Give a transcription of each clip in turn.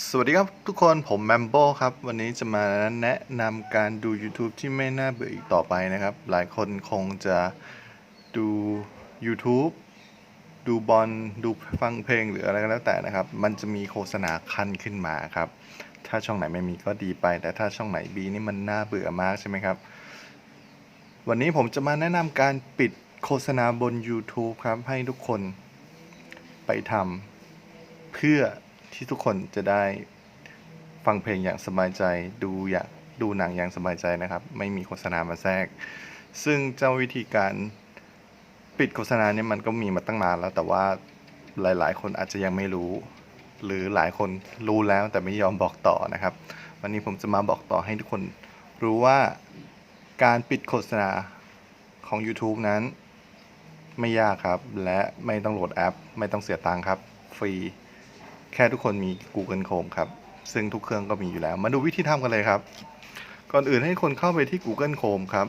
สวัสดีครับทุกคนผมแมมโบครับ วันนี้จะมาแนะนำการดู YouTube ที่ไม่น่าเบื่ออีกต่อไปนะครับ หลายคนคงจะดู YouTube ดูบอลดูฟังเพลงหรืออะไรก็แล้วแต่นะครับ มันจะมีโฆษณาคันขึ้นมาครับ ถ้าช่องไหนไม่มีก็ดีไป แต่ถ้าช่องไหนบีนี่มันน่าเบื่อมากใช่ไหมครับ วันนี้ผมจะมาแนะนำการปิดโฆษณาบน YouTube ครับ ให้ทุกคนไปทำเพื่อ ที่ทุกคนจะได้ฟังเพลงอย่างสบายใจดูอยากดูหนังอย่างสบายใจนะครับ ไม่มีโฆษณามาแทรก ซึ่งเจ้าวิธีการปิดโฆษณาเนี่ยมันก็มีมาตั้งนานแล้วแต่ว่าหลายๆ คนอาจจะยังไม่รู้ หรือหลายคนรู้แล้วแต่ไม่ยอมบอกต่อนะครับ วันนี้ผมจะมาบอกต่อให้ทุกคนรู้ว่าการปิดโฆษณาของ YouTube นั้น ไม่ยากครับ และไม่ต้องโหลดแอป ไม่ต้องเสียตังค์ครับ ฟรี แค่ทุกคนมี Google Chrome ครับ ซึ่งทุกเครื่องก็มีอยู่แล้ว มาดูวิธีทำกันเลยครับ ก่อนอื่นให้คนเข้าไปที่ Google Chrome ครับ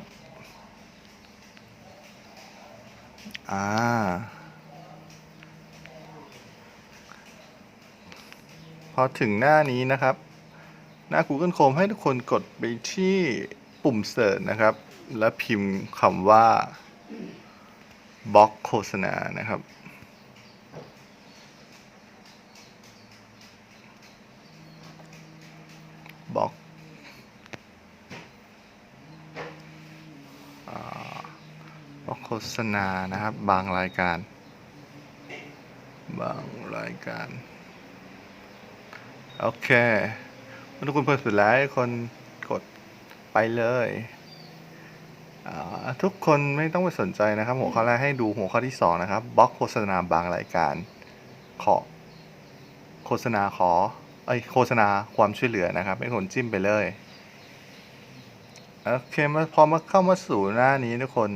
อ่า พอถึงหน้านี้นะครับ หน้า Google Chrome ให้ทุกคนกดไปที่ปุ่มเสิร์ชนะครับ แล้วพิมพ์คำว่าบล็อกโฆษณานะครับ บล็อกอบล็อกโฆษณานะครับ บางรายการ บางรายการ โอเคเมื่อทุกคนเปิดเสร็จแล้วคนกดไปเลยทุกคนไม่ต้องไปสนใจนะครับ หัวข้อแรกให้ดูหัวข้อที่สองนะครับบล็อกโฆษณาบางรายการ ขอ โฆษณาขอ เอ้ยโฆษณาความช่วยเหลือนะครับให้คนจิ้มไปเลยโอเคมาพอมาเข้ามาสู่หน้านี้ทุกคน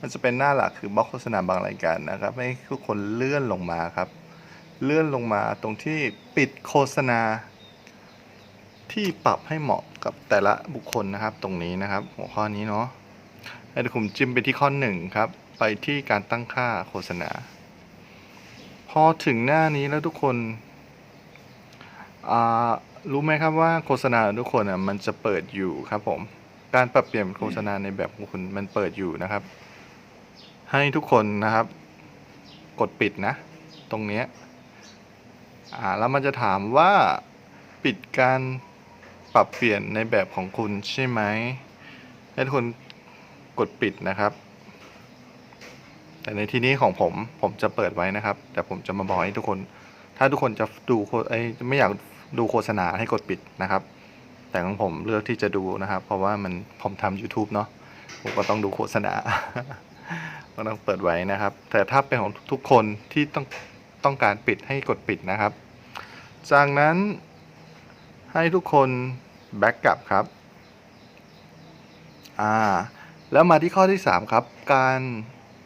มันจะเป็นหน้าหลักคือบล็อกโฆษณาบางรายการนะครับให้ทุกคนเลื่อนลงมาครับ เลื่อนลงมาตรงที่ปิดโฆษณา ที่ปรับให้เหมาะกับแต่ละบุคคลนะครับ ตรงนี้นะครับ หัวข้อนี้เนาะให้ทุกคนจิ้มไปที่ข้อหนึ่งครับ ไปที่การตั้งค่าโฆษณา พอถึงหน้านี้แล้วทุกคน รู้ไหมครับว่าโฆษณาทุกคนอะมันจะเปิดอยู่ครับผม การปรับเปลี่ยนโฆษณาในแบบของคุณมันเปิดอยู่นะครับ ให้ทุกคนนะครับ กดปิดนะ ตรงเนี้ยอ่าแล้วมันจะถามว่าปิดการปรับเปลี่ยนในแบบของคุณใช่ไหมให้ทุกคนกดปิดนะครับ แต่ในที่นี้ของผมผมจะเปิดไว้นะครับ แต่ผมจะมาบอกให้ทุกคน ถ้าทุกคนจะดูโฆไอ้ไม่อยากดูโฆษณาให้กดปิดนะครับ แต่ของผมเลือกที่จะดูนะครับ เพราะว่ามันผมทำ YouTube เนาะผมก็ต้องดูโฆษณาก็ต้องเปิดไว้นะครับ แต่ถ้าเป็นของทุกคนที่ต้องต้องการปิดให้กดปิดนะครับ จากนั้นให้ทุกคนแบ็กกลับครับอ่าแล้วมาที่ข้อที่ 3 ครับ การ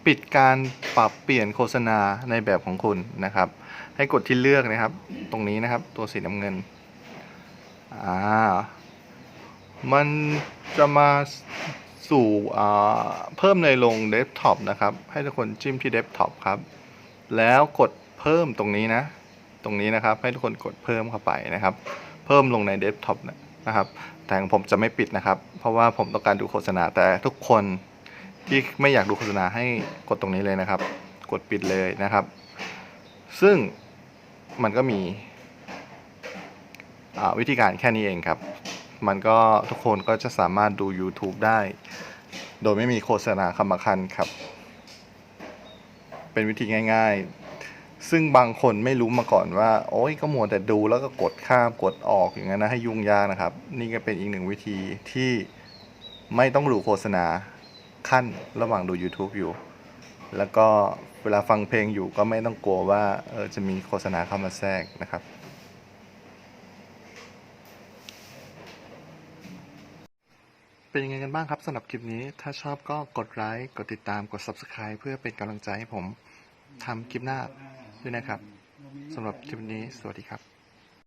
ปิดการปรับเปลี่ยนโฆษณาในแบบของคุณนะครับ ให้กดที่เลือกนะครับ ตรงนี้นะครับ ตัวสีน้ำเงิน อ่า มันจะมาสู่อ่าเพิ่มในลงเดสก์ท็อปนะครับ ให้ทุกคนจิ้มที่เดสก์ท็อปครับ แล้วกดเพิ่มตรงนี้นะ ตรงนี้นะครับ ให้ทุกคนกดเพิ่มเข้าไปนะครับ เพิ่มลงในเดสก์ท็อปนะครับ แต่ของผมจะไม่ปิดนะครับ เพราะว่าผมต้องการดูโฆษณา แต่ทุกคนที่ไม่อยากดูโฆษณาให้กดตรงนี้เลยนะครับ กดปิดเลยนะครับ ซึ่ง มันก็มีวิธีการแค่นี้เองครับ มันก็ทุกคนก็จะสามารถดู YouTube ได้ โดยไม่มีโฆษณาคำคันครับ เป็นวิธีง่าย ๆ ซึ่งบางคนไม่รู้มาก่อนว่า โอ้ยก็มัวแต่ดูแล้วก็กดข้ามกดออกอย่างนั้นนะให้ยุ่งยากนะครับ นี่ก็เป็นอีกหนึ่งวิธีที่ไม่ต้องดูโฆษณาขั้นระหว่างดู YouTube อยู่ แล้วก็เวลาฟังเพลงอยู่ก็ไม่ต้องกลัวว่าเออจะมีโฆษณาเข้ามาแทรกนะครับ เป็นยังไงกันบ้างครับสำหรับคลิปนี้ถ้าชอบก็กดไลค์กดติดตามกด Subscribe เพื่อเป็นกำลังใจให้ผมทำคลิปหน้าด้วยนะครับสำหรับคลิปนี้สวัสดีครับ